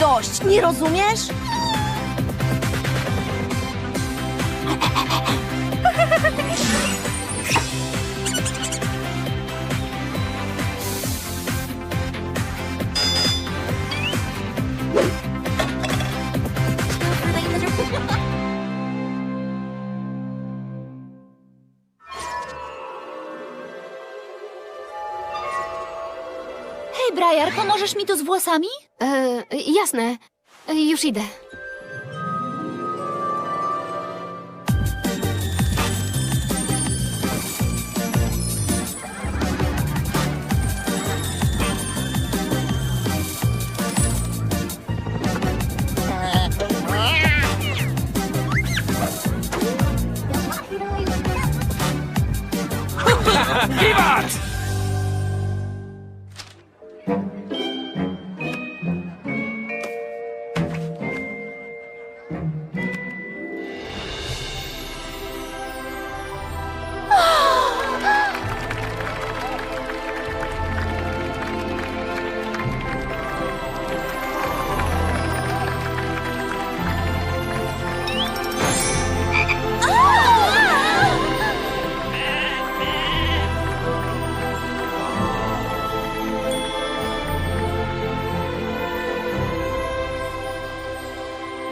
dość, nie rozumiesz? Hej, Briar, pomożesz mi tu z włosami? E, jasne. E, Już idę. Wiwat!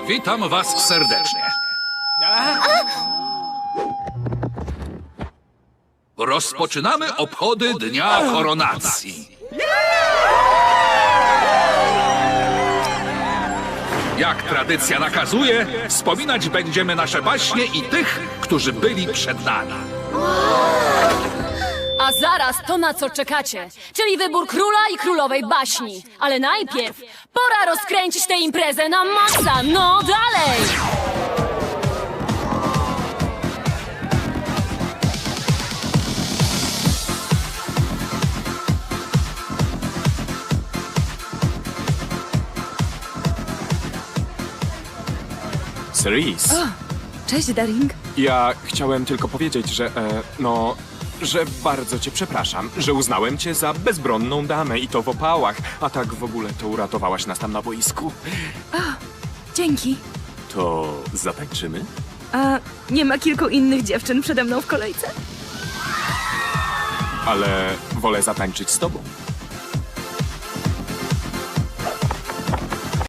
Witam was serdecznie. Rozpoczynamy obchody Dnia Koronacji. Jak tradycja nakazuje, wspominać będziemy nasze baśnie i tych, którzy byli przed nami. A zaraz to na co czekacie, czyli wybór króla i królowej baśni. Ale najpierw pora rozkręcić tę imprezę na maksa. No dalej! Cerise, Cześć, Daring. ja chciałem tylko powiedzieć, że, e, no, że bardzo cię przepraszam, że uznałem cię za bezbronną damę i to w opałach, a tak w ogóle to uratowałaś nas tam na boisku. Dzięki. To zatańczymy? A nie ma kilku innych dziewczyn przede mną w kolejce? Ale wolę zatańczyć z tobą.